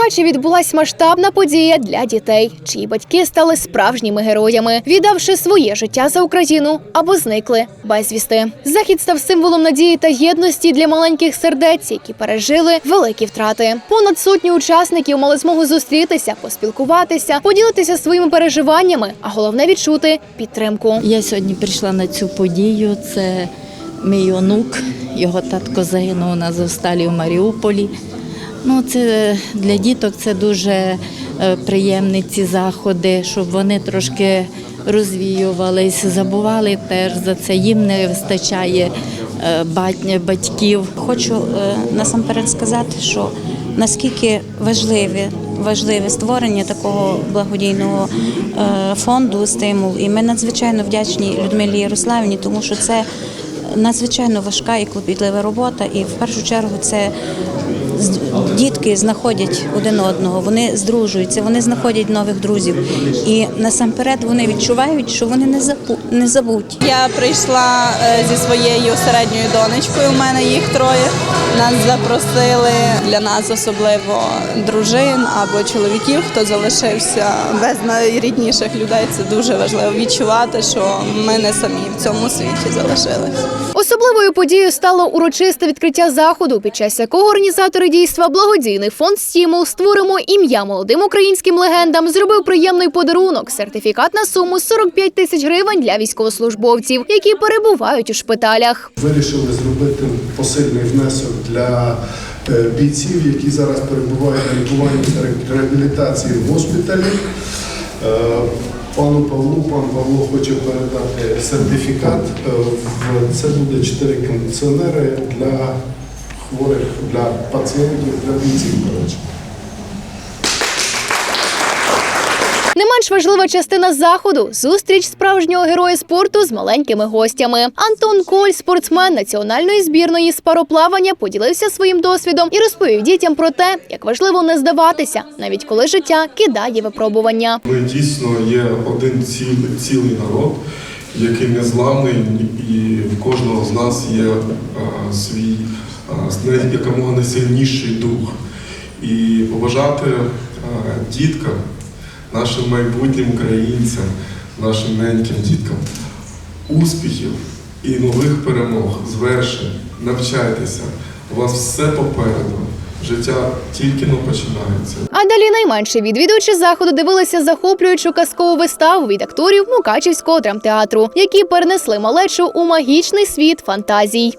Мукачеві відбулась масштабна подія для дітей, чиї батьки стали справжніми героями, віддавши своє життя за Україну або зникли безвісти. Захід став символом надії та єдності для маленьких сердець, які пережили великі втрати. Понад сотню учасників мали змогу зустрітися, поспілкуватися, поділитися своїми переживаннями, а головне відчути підтримку. Я сьогодні прийшла на цю подію. Це мій онук, його татко загинув на Зовсталі в Маріуполі. Ну, це для діток це дуже е, приємні ці заходи, щоб вони трошки розвіювались, забували теж за це. Їм не вистачає е, батьків. Хочу е, насамперед сказати, що наскільки важливе, важливе створення такого благодійного е, фонду стимул. І ми надзвичайно вдячні Людмилі Ярославівні, тому що це надзвичайно важка і клопітлива робота. І в першу чергу це дітки знаходять один одного, вони здружуються, вони знаходять нових друзів. І насамперед вони відчувають, що вони не забу- не забуті. Я прийшла е, зі своєю середньою донечкою. У мене їх троє. Нас запросили для нас особливо дружин або чоловіків, хто залишився без найрідніших людей. Це дуже важливо відчувати, що ми не самі в цьому світі залишились. Особливою подією стало урочисте відкриття заходу, під час якого організатори дійства благодійний фонд Стімул створимо ім'я молодим українським легендам. Зробив приємний подарунок сертифікат на суму 45 тисяч гривень для військовослужбовців, які перебувають у шпиталях. Вирішили зробити посильний внесок для е, бійців, які зараз перебувають на лікуванні та реабілітації в госпіталі. Е, Пану Павлу, пан Павло хоче передати сертифікат. Е, Це буде чотири кондиціонери для хворих, для пацієнтів, для бійців. коротше. Не менш важлива частина заходу зустріч справжнього героя спорту з маленькими гостями. Антон Коль, спортсмен національної збірної з пароплавання, поділився своїм досвідом і розповів дітям про те, як важливо не здаватися, навіть коли життя кидає випробування. Ми дійсно є один цілий, цілий народ, який незламний, і в кожного з нас є а, свій най- якомога найсильніший дух. І побажати діткам, нашим майбутнім українцям, нашим неньким діткам успіхів і нових перемог, звершень, навчайтеся. У вас все попереду. Життя тільки но починається. А далі найменші відвідувачі заходу дивилися захоплюючу казкову виставу від акторів Мукачівського драмтеатру, які перенесли малечу у магічний світ фантазій.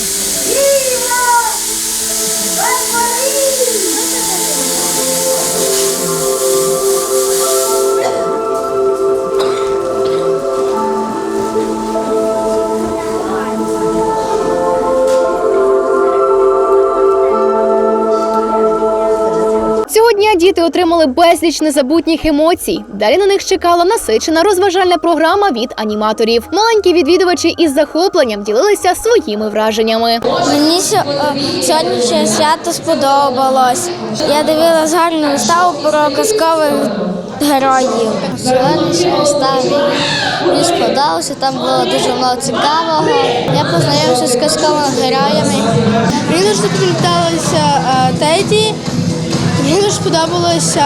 діти отримали безліч незабутніх емоцій. Далі на них чекала насичена розважальна програма від аніматорів. Маленькі відвідувачі із захопленням ділилися своїми враженнями. Мені е, свято сподобалось. Я дивилась гарну виставу про казкових героїв. Сьогоднішня вистава мені сподобалося, там було дуже много цікавого. Я познайомився з казковими героями. Мені дуже запам'яталося е, Теді. Мені дуже сподобалося,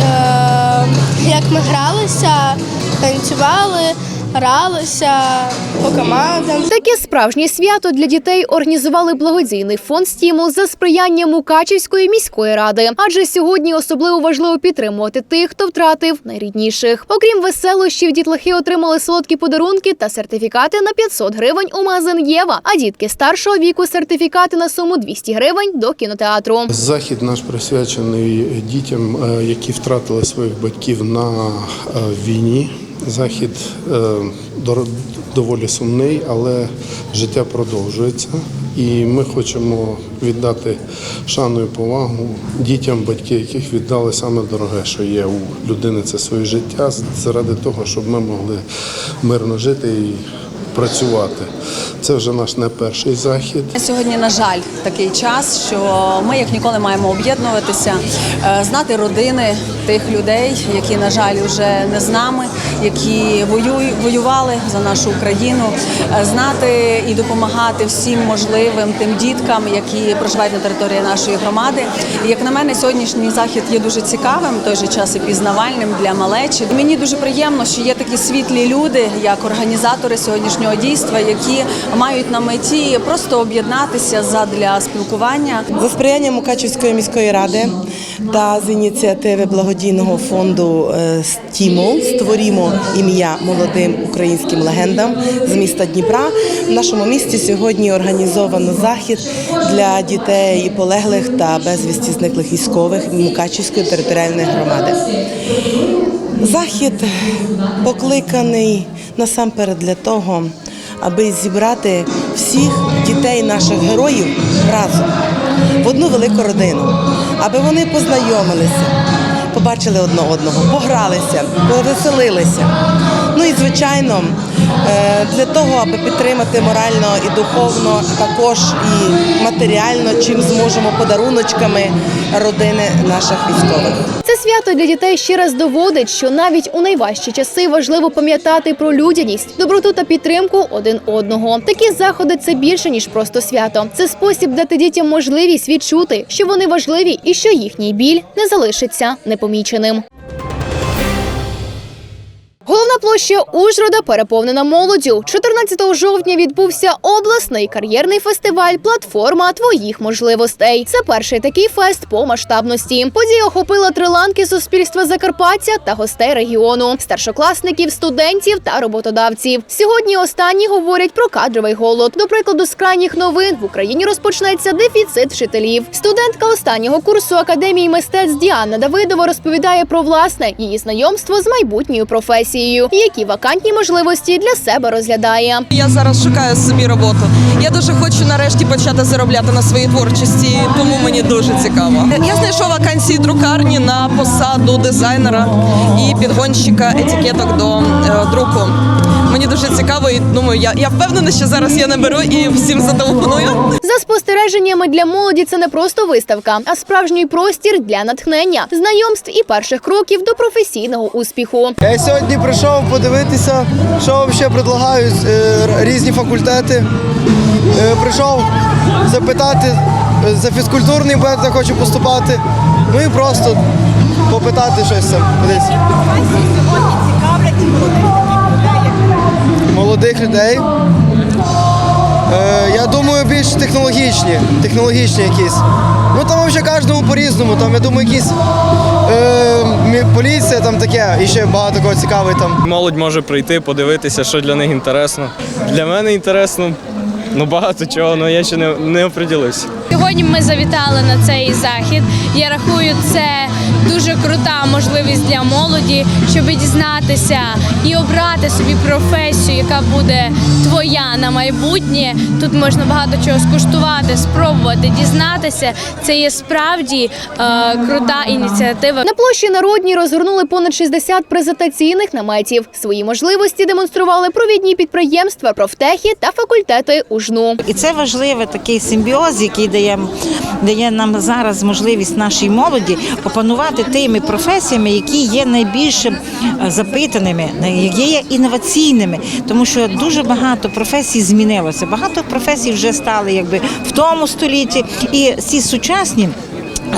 е, як ми гралися, танцювали, гралися по командам. Таке справжнє свято для дітей організували благодійний фонд «Стімул» за сприяння Мукачівської міської ради. Адже сьогодні особливо важливо підтримувати тих, хто втратив найрідніших. Окрім веселощів, дітлахи отримали солодкі подарунки та сертифікати на 500 гривень у магазин Єва. А дітки старшого віку сертифікати на суму 200 гривень до кінотеатру. Захід наш присвячений дітям, е, які втратили своїх батьків на е, війні. Захід е, доволі сумний, але життя продовжується. І ми хочемо віддати шану і повагу дітям, батьки яких віддали саме дороге, що є у людини це своє життя, заради того, щоб ми могли мирно жити і працювати. Це вже наш не перший захід. Сьогодні, на жаль, такий час, що ми як ніколи маємо об'єднуватися, е, знати родини тих людей, які, на жаль, вже не з нами, які воювали за нашу Україну, е, знати і допомагати всім можливим тим діткам, які проживають на території нашої громади. І як на мене, сьогоднішній захід є дуже цікавим, той же час і пізнавальним для малечі. Мені дуже приємно, що є такі світлі люди, як організатори сьогоднішнього дійства, які мають на меті просто об'єднатися задля спілкування. За сприяння Мукачівської міської ради та з ініціативи благодійного фонду е, «Стімул» створімо ім'я молодим українським легендам з міста Дніпра. В нашому місті сьогодні організовано захід для дітей полеглих та безвісті зниклих військових Мукачівської територіальної громади. Захід покликаний насамперед для того, аби зібрати всіх дітей наших героїв разом в одну велику родину, аби вони познайомилися, побачили одне одного, погралися, повеселилися. Ну і звичайно, е, для того, аби підтримати морально і духовно, також і матеріально, чим зможемо подаруночками родини наших військових. Це свято для дітей ще раз доводить, що навіть у найважчі часи важливо пам'ятати про людяність, доброту та підтримку один одного. Такі заходи це більше ніж просто свято. Це спосіб дати дітям можливість відчути, що вони важливі і що їхній біль не залишиться непоміченим. Головна площа Ужгорода переповнена молоддю. 14 жовтня відбувся обласний кар'єрний фестиваль Платформа твоїх можливостей. Це перший такий фест по масштабності. Подія охопила три ланки суспільства Закарпаття та гостей регіону, старшокласників, студентів та роботодавців. Сьогодні останні говорять про кадровий голод. До прикладу, з крайніх новин в Україні розпочнеться дефіцит вчителів. Студентка останнього курсу академії мистецтв Діана Давидова розповідає про власне її знайомство з майбутньою професією, які вакантні можливості для себе розглядає. Я зараз шукаю собі роботу. Я дуже хочу нарешті почати заробляти на своїй творчості, тому мені дуже цікаво. Я знайшов вакансії друкарні на посаду дизайнера і підгонщика етикеток до е, друку. Мені дуже цікаво, і думаю, я, я впевнена, що зараз я наберу і всім зателефоную. За спостереженнями для молоді це не просто виставка, а справжній простір для натхнення, знайомств і перших кроків до професійного успіху. Я сьогодні прийшов подивитися, що взагалі предлагають е, різні факультети. Е, Прийшов запитати е, за фізкультурний бет, я хочу поступати. Ну і просто попитати щось там кудись. Молодих людей. Я думаю, більш технологічні, технологічні якісь. Ну там взагалі кожному по-різному. Там я думаю, якісь е, поліція, там таке, і ще багато кого цікавий там. Молодь може прийти, подивитися, що для них інтересно. Для мене інтересно ну багато чого, але я ще не, не оприділився. Сьогодні ми завітали на цей захід. Я рахую, це дуже крута можливість для молоді, щоб дізнатися і обрати собі професію, яка буде твоя на майбутнє. Тут можна багато чого скуштувати, спробувати, дізнатися. Це є справді е, крута ініціатива. На площі народній розгорнули понад 60 презентаційних наметів. Свої можливості демонстрували провідні підприємства, профтехи та факультети УЖНУ. І це важливий такий симбіоз, який дає, дає нам зараз можливість нашій молоді опанувати тими професіями, які є найбільш е, запитаними, які є інноваційними, тому що дуже багато професій змінилося. Багато професій вже стали якби в тому столітті, і ці сучасні.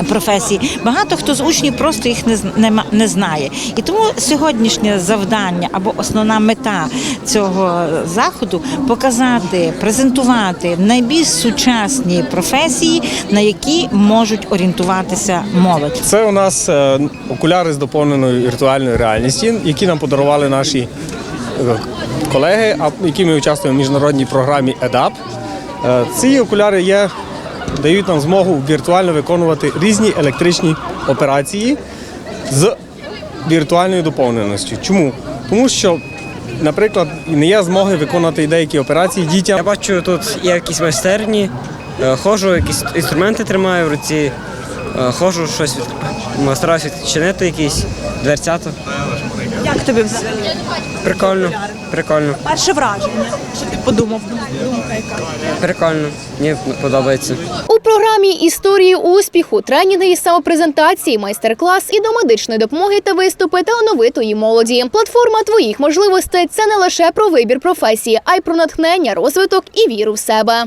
Професії багато хто з учнів просто їх не, не, знає, і тому сьогоднішнє завдання або основна мета цього заходу показати, презентувати найбільш сучасні професії, на які можуть орієнтуватися молодь. Це у нас е, окуляри з доповненою віртуальною реальністю, які нам подарували наші е, колеги, які ми участвуємо в міжнародній програмі EDAP. Е, Ці окуляри є, дають нам змогу віртуально виконувати різні електричні операції з віртуальною доповненістю. Чому? Тому що, наприклад, не є змоги виконувати деякі операції дітям. Я бачу, тут є якісь майстерні, е, ходжу, якісь інструменти тримаю в руці, е, ходжу щось, стараюся відчинити якісь дверцята. Як тобі взагалі? Прикольно, прикольно, Перше враження. Що ти подумав? Думка яка? прикольно. Мені подобається. У програмі історії успіху, тренінги із самопрезентації, майстер-клас і до медичної допомоги та виступи талановитої молоді. Платформа твоїх можливостей це не лише про вибір професії, а й про натхнення, розвиток і віру в себе.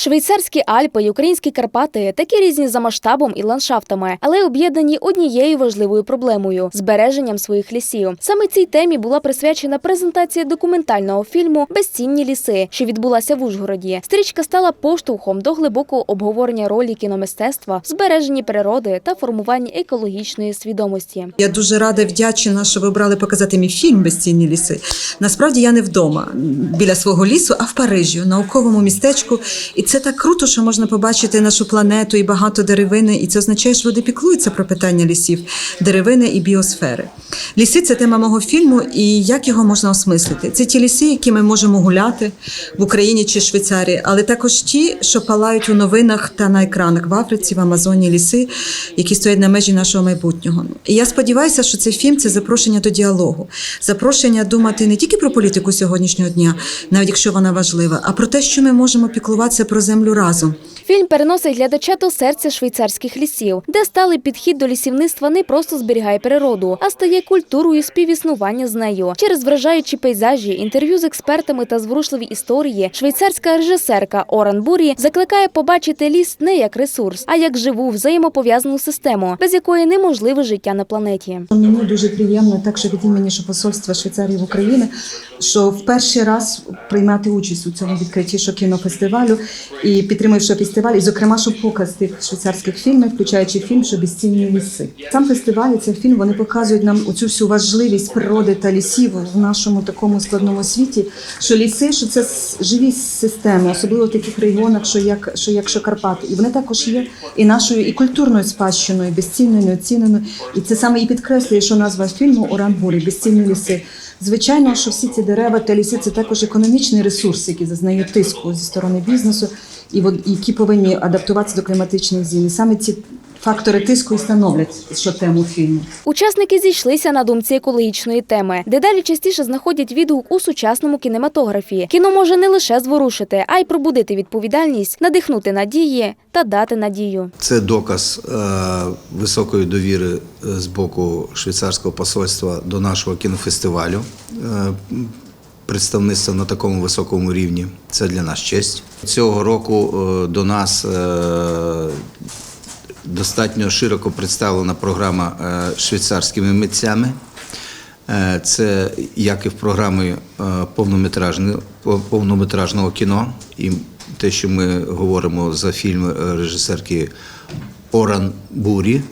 Швейцарські Альпи й українські Карпати такі різні за масштабом і ландшафтами, але об'єднані однією важливою проблемою збереженням своїх лісів. Саме цій темі була присвячена презентація документального фільму Безцінні ліси, що відбулася в Ужгороді. Стрічка стала поштовхом до глибокого обговорення ролі кіномистецтва, збереженні природи та формуванні екологічної свідомості. Я дуже рада вдячна, що ви обрали показати мій фільм Безцінні ліси. Насправді я не вдома біля свого лісу, а в Парижі, у науковому містечку. І це так круто, що можна побачити нашу планету і багато деревини. І це означає, що люди піклуються про питання лісів, деревини і біосфери. Ліси це тема мого фільму, і як його можна осмислити? Це ті ліси, які ми можемо гуляти в Україні чи Швейцарії, але також ті, що палають у новинах та на екранах в Африці, в Амазоні ліси, які стоять на межі нашого майбутнього. І я сподіваюся, що цей фільм це запрошення до діалогу, запрошення думати не тільки про політику сьогоднішнього дня, навіть якщо вона важлива, а про те, що ми можемо піклуватися про землю разом. Фільм переносить глядача до серця швейцарських лісів, де сталий підхід до лісівництва не просто зберігає природу, а стає культурою співіснування з нею. Через вражаючі пейзажі, інтерв'ю з експертами та зворушливі історії, швейцарська режисерка Оран Бурі закликає побачити ліс не як ресурс, а як живу взаємопов'язану систему, без якої неможливе життя на планеті. Мені дуже приємно, так що від імені що посольства Швейцарії в Україні, що в перший раз приймати участь у цьому відкритті що кінофестивалю і підтримуючи фестиваль, і зокрема, що показ тих швейцарських фільмів, включаючи фільм, що безцінні ліси. Сам фестиваль, і цей фільм вони показують нам оцю всю важливість природи та лісів в нашому такому складному світі. Що ліси, що це живі системи, особливо в таких регіонах, що як що як що Карпати, і вони також є і нашою і культурною спадщиною, безцінною, неоціненою. І це саме і підкреслює, що назва фільму Оранбурі безцінні ліси. Звичайно, що всі ці дерева та ліси це також економічний ресурс, який зазнає тиску зі сторони бізнесу, і які повинні адаптуватися до кліматичних змін. Саме ці фактори тиску і становлять що тему фільму. Учасники зійшлися на думці екологічної теми. Дедалі частіше знаходять відгук у сучасному кінематографі. Кіно може не лише зворушити, а й пробудити відповідальність, надихнути надії та дати надію. Це доказ е, високої довіри е, з боку швейцарського посольства до нашого кінофестивалю. Е, Представництво на такому високому рівні це для нас честь. Цього року до нас достатньо широко представлена програма е, швейцарськими митцями. Е, Це як і в програмі е, повнометражного кіно, і те, що ми говоримо за фільм режисерки Оран Бурі.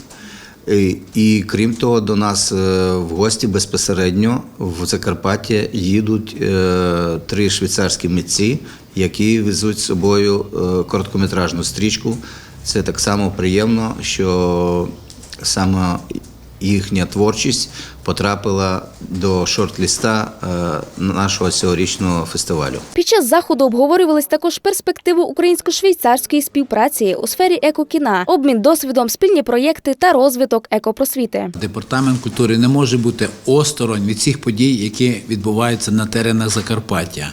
І, крім того, до нас в гості безпосередньо в Закарпаття їдуть три швейцарські митці, які везуть з собою короткометражну стрічку. Це так само приємно, що саме їхня творчість потрапила до шорт-ліста е, нашого цьогорічного фестивалю. Під час заходу обговорювались також перспективи українсько-швейцарської співпраці у сфері екокіна, обмін досвідом, спільні проєкти та розвиток екопросвіти. Департамент культури не може бути осторонь від цих подій, які відбуваються на теренах Закарпаття.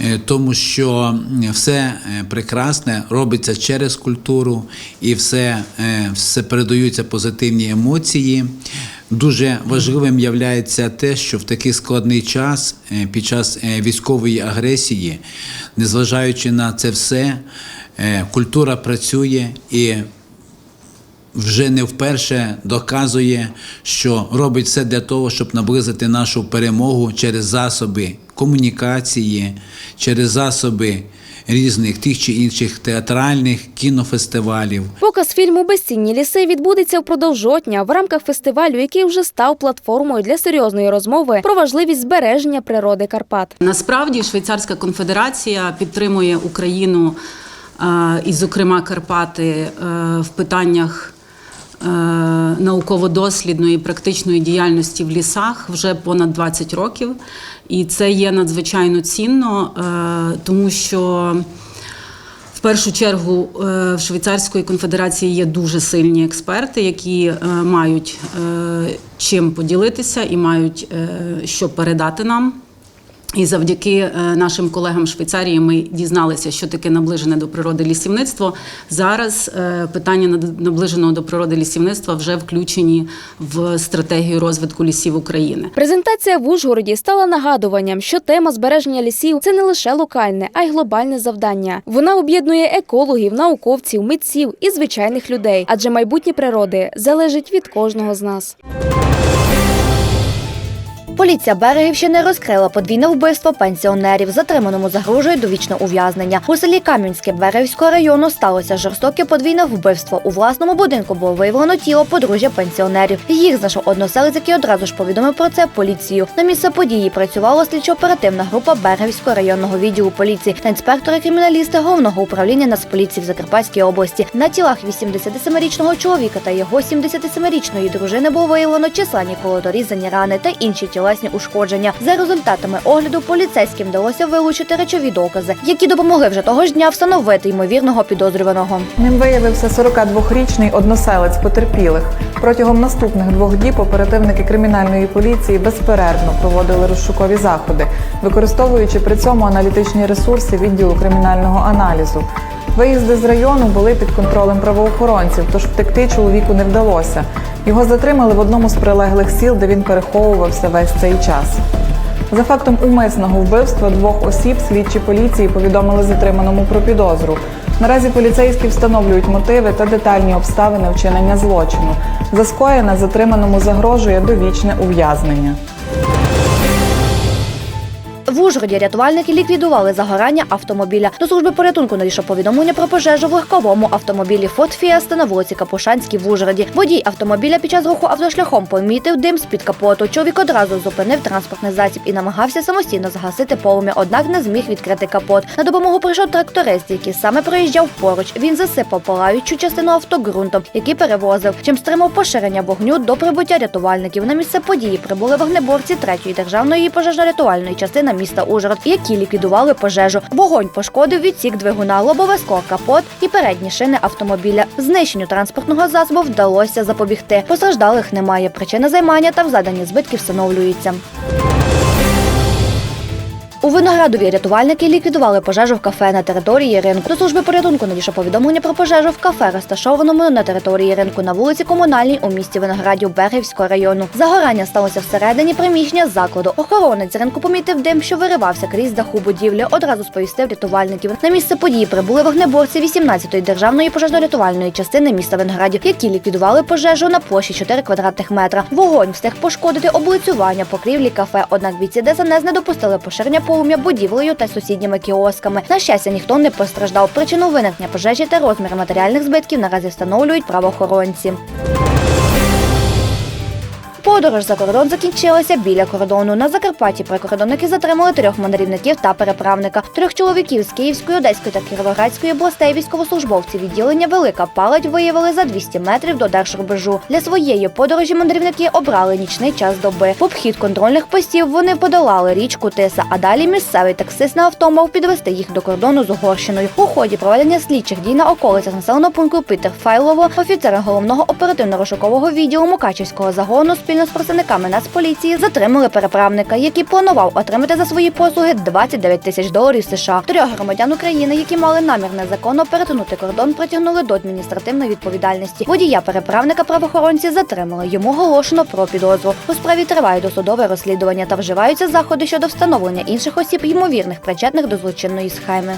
Е, Тому що все е, прекрасне робиться через культуру і все, е, все передаються позитивні емоції. Дуже важливим є те, що в такий складний час, під час військової агресії, незважаючи на це все, культура працює і вже не вперше доказує, що робить все для того, щоб наблизити нашу перемогу через засоби комунікації, через засоби різних тих чи інших театральних кінофестивалів. Показ фільму Безцінні ліси відбудеться впродовж жовтня в рамках фестивалю, який вже став платформою для серйозної розмови про важливість збереження природи Карпат. Насправді Швейцарська конфедерація підтримує Україну і, зокрема, Карпати в питаннях науково-дослідної практичної діяльності в лісах вже понад 20 років. І це є надзвичайно цінно, е, тому що В першу чергу е, в Швейцарської конфедерації є дуже сильні експерти, які е, мають е, чим поділитися і мають е, що передати нам. І завдяки е, нашим колегам Швейцарії ми дізналися, що таке наближене до природи лісівництво. Зараз е, питання наближеного до природи лісівництва вже включені в стратегію розвитку лісів України. Презентація в Ужгороді стала нагадуванням, що тема збереження лісів це не лише локальне, а й глобальне завдання. Вона об'єднує екологів, науковців, митців і звичайних людей, адже майбутнє природи залежить від кожного з нас. Поліція Берегівщини розкрила подвійне вбивство пенсіонерів. Затриманому загрожує довічне ув'язнення. У селі Кам'янське Берегівського району сталося жорстоке подвійне вбивство. У власному будинку було виявлено тіло подружжя пенсіонерів. Їх знайшов односелець, який одразу ж повідомив про це поліцію. На місце події працювала слідчо-оперативна група Берегівського районного відділу поліції та інспектори-криміналісти головного управління Нацполіції в Закарпатській області. На тілах 87-річного чоловіка та його 77-річної дружини було виявлено численні колодорізані рани та інші тілесні ушкодження. За результатами огляду поліцейським вдалося вилучити речові докази, які допомогли вже того ж дня встановити ймовірного підозрюваного. Ним виявився 42-річний односелець потерпілих. Протягом наступних двох діб оперативники кримінальної поліції безперервно проводили розшукові заходи, використовуючи при цьому аналітичні ресурси відділу кримінального аналізу. Виїзди з району були під контролем правоохоронців, тож втекти чоловіку не вдалося. Його затримали в одному з прилеглих сіл, де він переховувався весь цей час. За фактом умисного вбивства двох осіб слідчі поліції повідомили затриманому про підозру. Наразі поліцейські встановлюють мотиви та детальні обставини вчинення злочину. За скоєне затриманому загрожує довічне ув'язнення. Ужгороді рятувальники ліквідували загорання автомобіля. До служби порятунку надійшло повідомлення про пожежу в легковому автомобілі Форд Фіеста на вулиці Капушанській в Ужгороді. Водій автомобіля під час руху автошляхом помітив дим з-під капоту. Чоловік одразу зупинив транспортний засіб і намагався самостійно загасити полум'я, однак не зміг відкрити капот. На допомогу прийшов тракторист, який саме проїжджав поруч. Він засипав палаючу частину авто ґрунтом, який перевозив, чим стримав поширення вогню до прибуття рятувальників. На місце події прибули вогнеборці третьої державної пожежно-рятувальної частини міста Ужгород, які ліквідували пожежу. Вогонь пошкодив відсік двигуна, лобове капот і передні шини автомобіля. Знищенню транспортного засобу вдалося запобігти. Постраждалих немає. Причина займання та завдані збитки встановлюються. У Виноградові рятувальники ліквідували пожежу в кафе на території ринку. До служби порятунку надійшло повідомлення про пожежу в кафе, розташованому на території ринку на вулиці Комунальній у місті Виноградів Берегівського району. Загорання сталося всередині приміщення закладу. Охоронець ринку помітив дим, що виривався крізь даху будівлі. Одразу сповістив рятувальників. На місце події прибули вогнеборці 18-ї державної пожежно-рятувальної частини міста Виноградів, які ліквідували пожежу на площі 4 квадратних метра. Вогонь встиг пошкодити облицювання покрівлі кафе. Однак бійці ДСНС не допустили поширення полум'я будівлею та сусідніми кіосками. На щастя, ніхто не постраждав. Причину виникнення пожежі та розмір матеріальних збитків наразі встановлюють правоохоронці. Подорож за кордон закінчилася біля кордону. На Закарпатті прикордонники затримали трьох мандрівників та переправника. Трьох чоловіків з Київської, Одеської та Кіровоградської областей військовослужбовці відділення Велика Палать виявили за 200 метрів до держрубежу. Для своєї подорожі мандрівники обрали нічний час доби. В обхід контрольних постів вони подолали річку Тиса, а далі місцевий таксист на авто мав підвести їх до кордону з Угорщиною. У ході проведення слідчих дій на околицях населеного пункту Пітер Файлово, офіцери головного оперативно-розшукового відділу Мукачівського загону спільно з працівниками Нацполіції затримали переправника, який планував отримати за свої послуги 29 тисяч доларів США. Трьох громадян України, які мали намір незаконно перетнути кордон, притягнули до адміністративної відповідальності. Водія переправника правоохоронці затримали. Йому оголошено про підозру. У справі триває досудове розслідування та вживаються заходи щодо встановлення інших осіб, ймовірних причетних до злочинної схеми.